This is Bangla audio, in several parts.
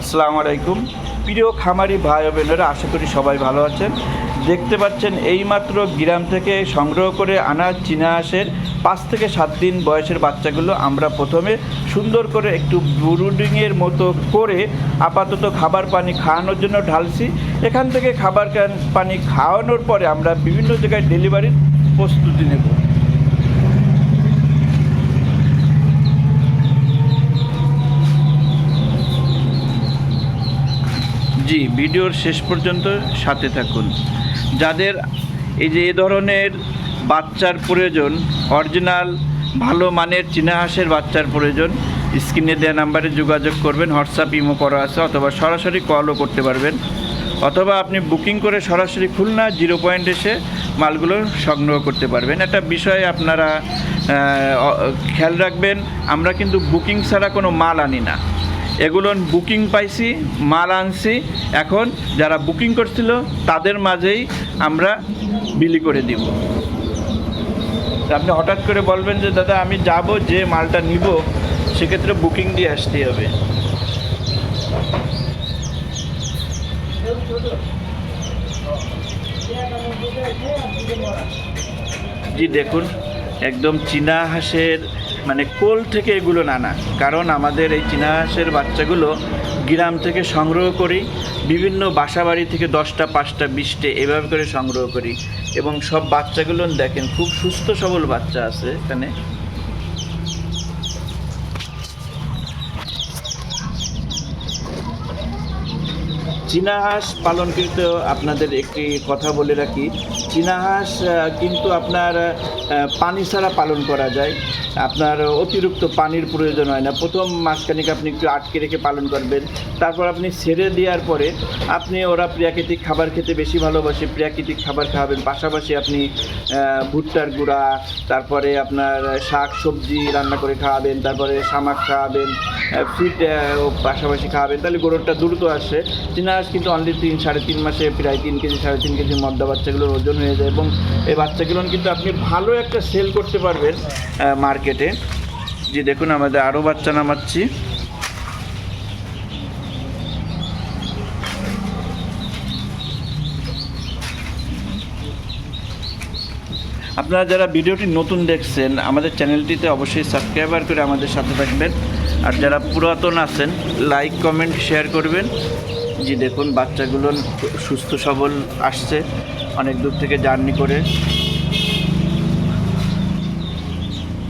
আসসালামু আলাইকুম। প্রিয় খামারি ভাই ও বোনেরা, আশা করি সবাই ভালো আছেন। দেখতে পাচ্ছেন এইমাত্র গ্রাম থেকে সংগ্রহ করে আনা চীনা হাঁসের পাঁচ থেকে সাত দিন বয়সের বাচ্চাগুলো আমরা প্রথমে সুন্দর করে একটু ব্রুডিংয়ের মতো করে আপাতত খাবার পানি খাওয়ানোর জন্য ঢালছি। এখান থেকে খাবার পানি খাওয়ানোর পরে আমরা বিভিন্ন জায়গায় ডেলিভারির প্রস্তুতি নেব। জি, ভিডিওর শেষ পর্যন্ত সাথে থাকুন। যাদের এই যে এ ধরনের বাচ্চার প্রয়োজন, অরিজিনাল, ভালো মানের চীনা হাঁসের বাচ্চার প্রয়োজন, স্ক্রিনে দেওয়া নাম্বারে যোগাযোগ করবেন, হোয়াটসঅ্যাপ, ইমো করা আছে, অথবা সরাসরি কলও করতে পারবেন। অথবা আপনি বুকিং করে সরাসরি খুলনা জিরো পয়েন্ট এসে মালগুলো সংগ্রহ করতে পারবেন। একটা বিষয়ে আপনারা খেয়াল রাখবেন, আমরা কিন্তু বুকিং ছাড়া কোনো মাল আনি না। এগুলো বুকিং পাইছি, মাল আনছি। এখন যারা বুকিং করছিল, তাদের মাঝেই আমরা বিলি করে দিব। আপনি হঠাৎ করে বলবেন যে, দাদা, আমি যাব, যে মালটা নিব, সেক্ষেত্রে বুকিং দিয়ে আসতে হবে। জি, দেখুন, একদম চীনা হাঁসের মানে কোল থেকে এগুলো নানা। কারণ আমাদের এই চিনাহাসের বাচ্চাগুলো গ্রাম থেকে সংগ্রহ করি, বিভিন্ন বাসাবাড়ি থেকে দশটা, পাঁচটা, বিশটে, এভাবে করে সংগ্রহ করি। এবং সব বাচ্চাগুলো দেখেন, খুব সুস্থ সবল বাচ্চা আছে এখানে। চীনা হাঁস পালনকৃত আপনাদের একটি কথা বলে রাখি। চীনা হাঁস কিন্তু আপনার পানি ছাড়া পালন করা যায়। আপনার অতিরিক্ত পানির প্রয়োজন হয় না। প্রথম মাসখানিক আপনি একটু আটকে রেখে পালন করবেন। তারপর আপনি ছেড়ে দেওয়ার পরে আপনি ওরা প্রাকৃতিক খাবার খেতে বেশি ভালোবাসে। প্রাকৃতিক খাবার খাওয়াবেন। পাশাপাশি আপনি ভুট্টার গুঁড়া, তারপরে আপনার শাক সবজি রান্না করে খাওয়াবেন। তারপরে শামাক খাওয়াবেন। ফিট পাশাপাশি খাওয়াবেন তাহলে গরুরটা দ্রুত আসে। চিনারাস কিন্তু অনলি তিন, সাড়ে তিন মাসে প্রায় তিন কেজি, সাড়ে তিন কেজি মদ্দা বাচ্চাগুলোর ওজন হয়ে যায় এবং এই বাচ্চাগুলো কিন্তু আপনি ভালো একটা সেল করতে পারবেন মার্কেটে যে দেখুন, আমাদের আরও বাচ্চা নামাচ্ছি। আপনারা যারা ভিডিওটি নতুন দেখছেন, আমাদের চ্যানেলটিতে অবশ্যই সাবস্ক্রাইবার করে আমাদের সাথে থাকবেন। আর যারা পুরাতন আছেন লাইক কমেন্ট শেয়ার করবেন। যে দেখুন, বাচ্চাগুলো সুস্থ, সবল আসছে, অনেক দূর থেকে জার্নি করে।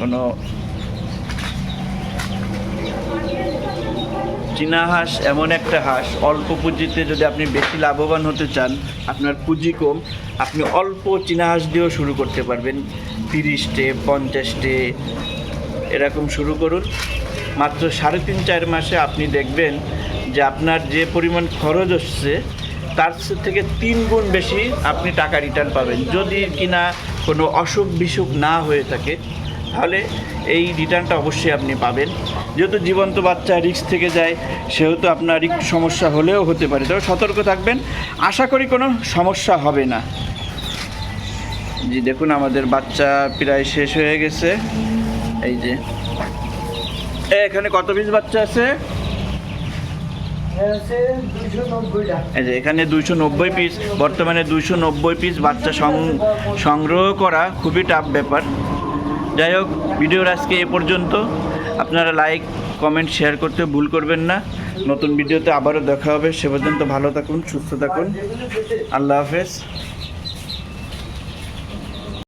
কোনো চীনা হাঁস এমন একটা হাঁস, অল্প পুঁজিতে যদি আপনি বেশি লাভবান হতে চান, আপনার পুঁজি কম, আপনি অল্প চীনা হাঁস দিয়েও শুরু করতে পারবেন। তিরিশটে, পঞ্চাশটে, এরকম শুরু করুন। মাত্র সাড়ে তিন, চার মাসে আপনি দেখবেন যে আপনার যে পরিমাণ খরচ হচ্ছে, তার থেকে তিন গুণ বেশি আপনি টাকা রিটার্ন পাবেন। যদি কিনা কোনো অসুখ বিসুখ না হয়ে থাকে তাহলে এই রিটার্নটা অবশ্যই আপনি পাবেন। যেহেতু জীবন্ত বাচ্চা রিস্ক থেকে যায়, সেহেতু আপনার একটু সমস্যা হলেও হতে পারে। তবে সতর্ক থাকবেন, আশা করি কোনো সমস্যা হবে না। জি, দেখুন আমাদের বাচ্চা প্রায় শেষ হয়ে গেছে। এই যে। এখানে কত পিস বাচ্চা আছে? এখানে দুইশো নব্বই পিস বর্তমানে দুইশো নব্বই পিস বাচ্চা সংগ্রহ করা খুবই টাফ ব্যাপার। যাই হোক, ভিডিওর আজকে এ পর্যন্ত। আপনারা লাইক কমেন্ট শেয়ার করতে ভুল করবেন না। নতুন ভিডিওতে আবারও দেখা হবে। সে পর্যন্ত ভালো থাকুন, সুস্থ থাকুন। আল্লাহ হাফেজ।